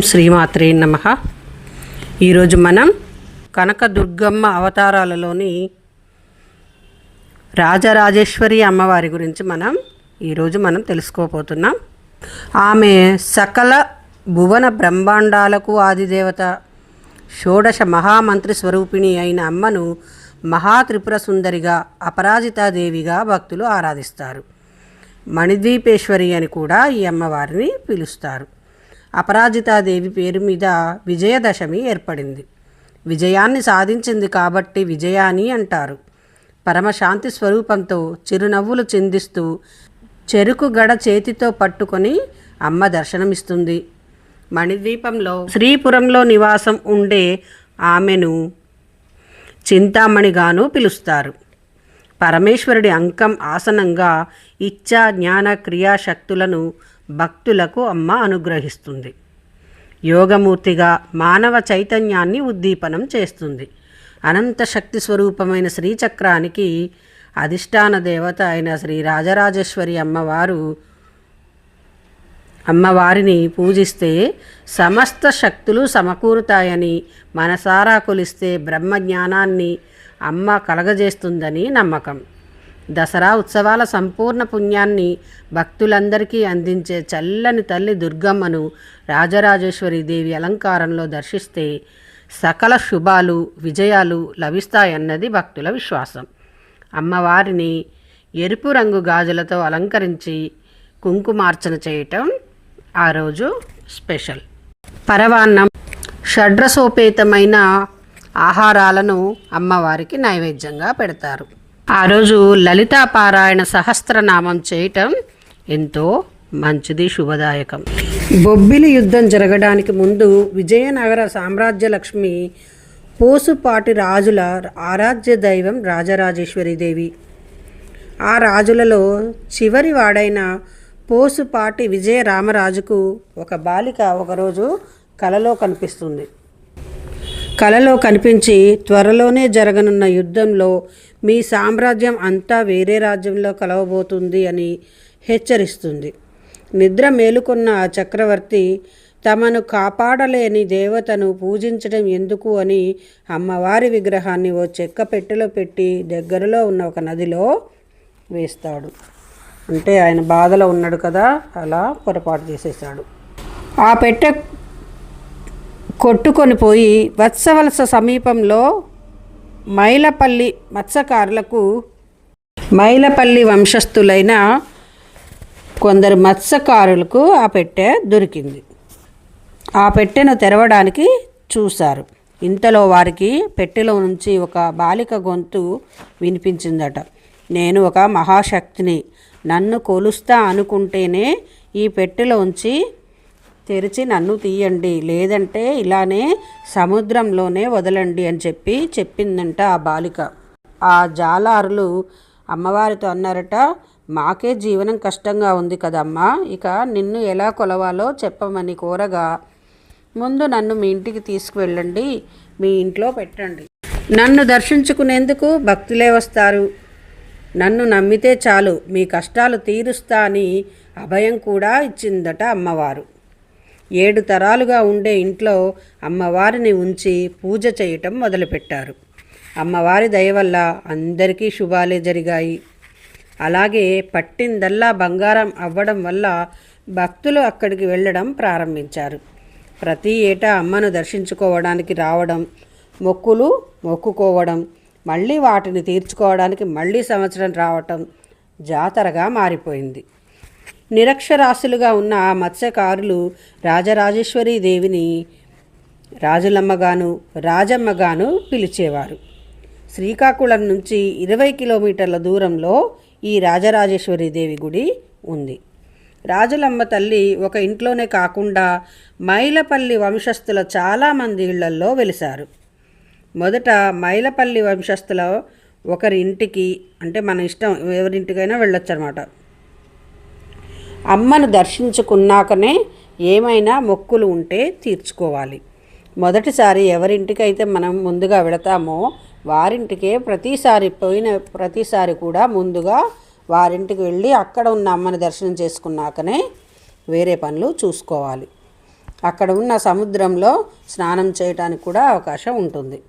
శ్రీమాత్రే నమ. ఈరోజు మనం కనకదుర్గమ్మ అవతారాలలోని రాజరాజేశ్వరి అమ్మవారి గురించి మనం ఈరోజు మనం తెలుసుకోబోతున్నాం. ఆమె సకల భువన బ్రహ్మాండాలకు ఆదిదేవత షోడశ మహామంత్రి స్వరూపిణి అయిన అమ్మను మహాత్రిపుర సుందరిగా అపరాజితాదేవిగా భక్తులు ఆరాధిస్తారు. మణిద్వీపేశ్వరి అని కూడా ఈ అమ్మవారిని పిలుస్తారు. అపరాజితాదేవి పేరు మీద విజయదశమి ఏర్పడింది. విజయాన్ని సాధించింది కాబట్టి విజయాని అంటారు. పరమశాంతి స్వరూపంతో చిరునవ్వులు చిందిస్తూ చెరుకు గడ చేతితో పట్టుకొని అమ్మ దర్శనమిస్తుంది. మణిద్వీపంలో శ్రీపురంలో నివాసం ఉండే ఆమెను చింతామణిగాను పిలుస్తారు. పరమేశ్వరుడి అంకం ఆసనంగా ఇచ్చా జ్ఞాన క్రియాశక్తులను భక్తులకు అమ్మ అనుగ్రహిస్తుంది. యోగమూర్తిగా మానవ చైతన్యాన్ని ఉద్దీపనం చేస్తుంది. అనంత శక్తి స్వరూపమైన శ్రీచక్రానికి అధిష్టాన దేవత అయిన శ్రీ రాజరాజేశ్వరి అమ్మవారు అమ్మవారిని పూజిస్తే సమస్త శక్తులు సమకూరుతాయని మనసారా కొలిస్తే బ్రహ్మజ్ఞానాన్ని అమ్మ కలగజేస్తుందని నమ్మకం. దసరా ఉత్సవాల సంపూర్ణ పుణ్యాన్ని భక్తులందరికీ అందించే చల్లని తల్లి దుర్గమ్మను రాజరాజేశ్వరి దేవి అలంకారంలో దర్శిస్తే సకల శుభాలు విజయాలు లభిస్తాయన్నది భక్తుల విశ్వాసం. అమ్మవారిని ఎరుపు రంగు గాజులతో అలంకరించి కుంకుమార్చన చేయటం ఆ రోజు స్పెషల్. పరవాన్నం షడ్రసోపేతమైన ఆహారాలను అమ్మవారికి నైవేద్యంగా పెడతారు. ఆ రోజు లలితా పారాయణ సహస్రనామం చేయటం ఎంతో మంచిది శుభదాయకం. బొబ్బిలి యుద్ధం జరగడానికి ముందు విజయనగర సామ్రాజ్య లక్ష్మి పోసుపాటి రాజుల ఆరాధ్య దైవం రాజరాజేశ్వరి దేవి. ఆ రాజులలో చివరి వాడైన పోసుపాటి విజయ రామరాజుకు ఒక బాలిక ఒకరోజు కలలో కనిపిస్తుంది. కలలో కనిపించి త్వరలోనే జరగనున్న యుద్ధంలో మీ సామ్రాజ్యం అంతా వేరే రాజ్యంలో కలవబోతుంది అని హెచ్చరిస్తుంది. నిద్ర మేలుకున్న ఆ చక్రవర్తి తమను కాపాడలేని దేవతను పూజించడం ఎందుకు అని అమ్మవారి విగ్రహాన్ని ఓ చెక్క పెట్టెలో పెట్టి దగ్గరలో ఉన్న ఒక నదిలో వేస్తాడు. అంటే ఆయన బాధలో ఉన్నాడు కదా అలా పొరపాటు చేసేసాడు. ఆ పెట్టె కొట్టుకొని పోయి వత్సవలస సమీపంలో మైలపల్లి మత్స్యకారులకు మైలపల్లి వంశస్థులైన కొందరు మత్స్యకారులకు ఆ పెట్టె దొరికింది. ఆ పెట్టెను తెరవడానికి చూశారు. ఇంతలో వారికి పెట్టెలో నుంచి ఒక బాలిక గొంతు వినిపించిందట. నేను ఒక మహాశక్తిని. నన్ను కొలుస్తా అనుకుంటేనే ఈ పెట్టెలోంచి తెరిచి నన్ను తీయండి. లేదంటే ఇలానే సముద్రంలోనే వదలండి అని చెప్పి చెప్పిందంట ఆ బాలిక. ఆ జాలారులు అమ్మవారితో అన్నారట మాకే జీవనం కష్టంగా ఉంది కదమ్మా. ఇక నిన్ను ఎలా కొలవాలో చెప్పమని కోరగా ముందు నన్ను మీ ఇంటికి తీసుకువెళ్ళండి. మీ ఇంట్లో పెట్టండి. నన్ను దర్శించుకునేందుకు భక్తులే వస్తారు. నన్ను నమ్మితే చాలు. మీ కష్టాలు తీరుస్తా అని అభయం కూడా ఇచ్చిందట అమ్మవారు. ఏడు తరాలుగా ఉండే ఇంట్లో అమ్మవారిని ఉంచి పూజ చేయటం మొదలుపెట్టారు. అమ్మవారి దయ వల్ల అందరికీ శుభాలే జరిగాయి. అలాగే పట్టిందల్లా బంగారం అవ్వడం వల్ల భక్తులు అక్కడికి వెళ్ళడం ప్రారంభించారు. ప్రతి ఏటా అమ్మను దర్శించుకోవడానికి రావడం మొక్కులు మొక్కుకోవడం మళ్ళీ వాటిని తీర్చుకోవడానికి మళ్ళీ సంవత్సరం రావటం జాతరగా మారిపోయింది. నిరక్షరాస్యులుగా ఉన్న ఆ మత్స్యకారులు రాజరాజేశ్వరి దేవిని రాజులమ్మగాను రాజమ్మగాను పిలిచేవారు. శ్రీకాకుళం నుంచి ఇరవై కిలోమీటర్ల దూరంలో ఈ రాజరాజేశ్వరి దేవి గుడి ఉంది. రాజులమ్మ తల్లి ఒక ఇంట్లోనే కాకుండా మైలపల్లి వంశస్థుల చాలామంది ఇళ్ళల్లో వెలిశారు. మొదట మైలపల్లి వంశస్థుల ఒకరి ఇంటికి అంటే మన ఇష్టం ఎవరింటికైనా వెళ్ళొచ్చు అనమాట అమ్మను దర్శించుకున్నాకనే ఏమైనా మొక్కులు ఉంటే తీర్చుకోవాలి. మొదటిసారి ఎవరింటికైతే మనం ముందుగా వెళతామో వారింటికే ప్రతిసారి పోయిన ప్రతిసారి కూడా ముందుగా వారింటికి వెళ్ళి అక్కడ ఉన్న అమ్మని దర్శనం చేసుకున్నాకనే వేరే పనులు చూసుకోవాలి. అక్కడ ఉన్న సముద్రంలో స్నానం చేయటానికి కూడా అవకాశం ఉంటుంది.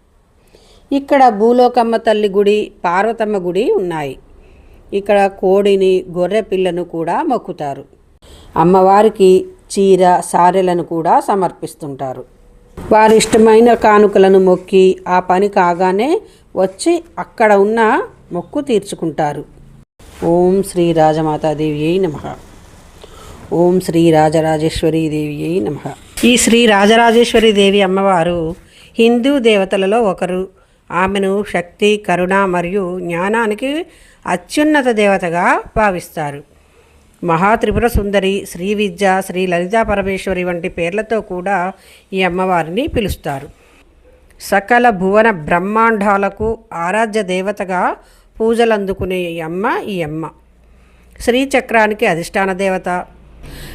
ఇక్కడ భూలోకమ్మ తల్లి గుడి పార్వతమ్మ గుడి ఉన్నాయి. ఇక్కడ కోడిని గొర్రె పిల్లను కూడా మొక్కుతారు. అమ్మవారికి చీర సారెలను కూడా సమర్పిస్తుంటారు. వారి ఇష్టమైన కానుకలను మొక్కి ఆ పని కాగానే వచ్చి అక్కడ ఉన్న మొక్కు తీర్చుకుంటారు. ఓం శ్రీ రాజమాతాదేవి అయి నమ. ఓం శ్రీ రాజరాజేశ్వరి దేవి అయి నమ. ఈ శ్రీ రాజరాజేశ్వరి దేవి అమ్మవారు హిందూ దేవతలలో ఒకరు. ఆమెను శక్తి కరుణ మరియు జ్ఞానానికి అత్యున్నత దేవతగా భావిస్తారు. మహాత్రిపుర సుందరి శ్రీ విద్య శ్రీ లలితా పరమేశ్వరి వంటి పేర్లతో కూడా ఈ అమ్మవారిని పిలుస్తారు. సకల భువన బ్రహ్మాండాలకు ఆరాధ్య దేవతగా పూజలు అందుకునే ఈ అమ్మ ఈ అమ్మ. శ్రీచక్రానికి అధిష్టాన దేవత.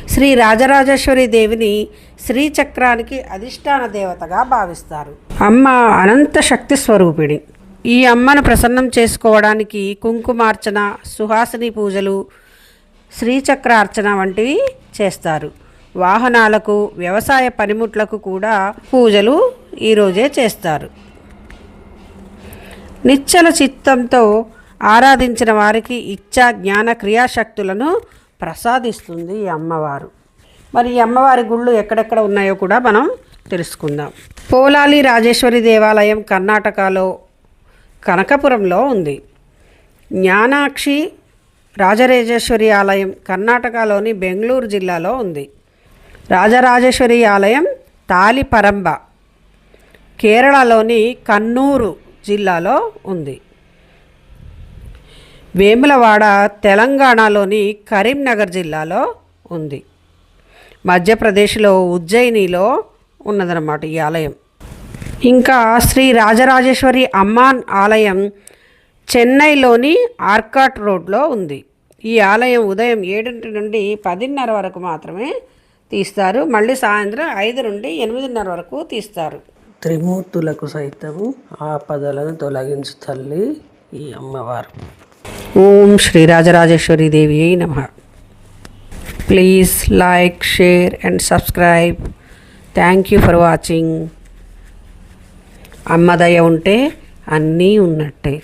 శ్రీ రాజరాజేశ్వరి దేవిని శ్రీచక్రానికి అధిష్టాన దేవతగా భావిస్తారు. అమ్మ అనంత శక్తి స్వరూపిణి. ఈ అమ్మను ప్రసన్నం చేసుకోవడానికి కుంకుమార్చన సుహాసిని పూజలు శ్రీచక్రార్చన వంటివి చేస్తారు. వాహనాలకు వ్యవసాయ పనిముట్లకు కూడా పూజలు ఈరోజే చేస్తారు. నిచ్చల చిత్తంతో ఆరాధించిన వారికి ఇచ్చా జ్ఞాన క్రియాశక్తులను ప్రసాదిస్తుంది ఈ అమ్మవారు. మరి ఈ అమ్మవారి గుళ్ళు ఎక్కడెక్కడ ఉన్నాయో కూడా మనం తెలుసుకుందాం. పోలాలి రాజేశ్వరి దేవాలయం కర్ణాటకలో కనకపురంలో ఉంది. జ్ఞానాక్షి రాజరాజేశ్వరి ఆలయం కర్ణాటకలోని బెంగళూరు జిల్లాలో ఉంది. రాజరాజేశ్వరి ఆలయం తాలిపరంబ కేరళలోని కన్నూరు జిల్లాలో ఉంది. వేములవాడ తెలంగాణలోని కరీంనగర్ జిల్లాలో ఉంది. మధ్యప్రదేశ్లో ఉజ్జయినిలో ఉన్నదన్నమాట ఈ ఆలయం. ఇంకా శ్రీ రాజరాజేశ్వరి అమ్మాన్ ఆలయం చెన్నైలోని ఆర్కాట్ రోడ్లో ఉంది. ఈ ఆలయం ఉదయం ఏడింటి నుండి పదిన్నర వరకు మాత్రమే తీస్తారు. మళ్ళీ సాయంత్రం ఐదు నుండి ఎనిమిదిన్నర వరకు తీస్తారు. త్రిమూర్తులకు సైతం ఆపదలను తొలగించు తల్లి ఈ అమ్మవారు. ఓం శ్రీ రాజరాజేశ్వరి దేవి నమ. Please like share and subscribe. Thank you for watching అమ్మదయ ఉంటే అన్నీ ఉన్నట్టే.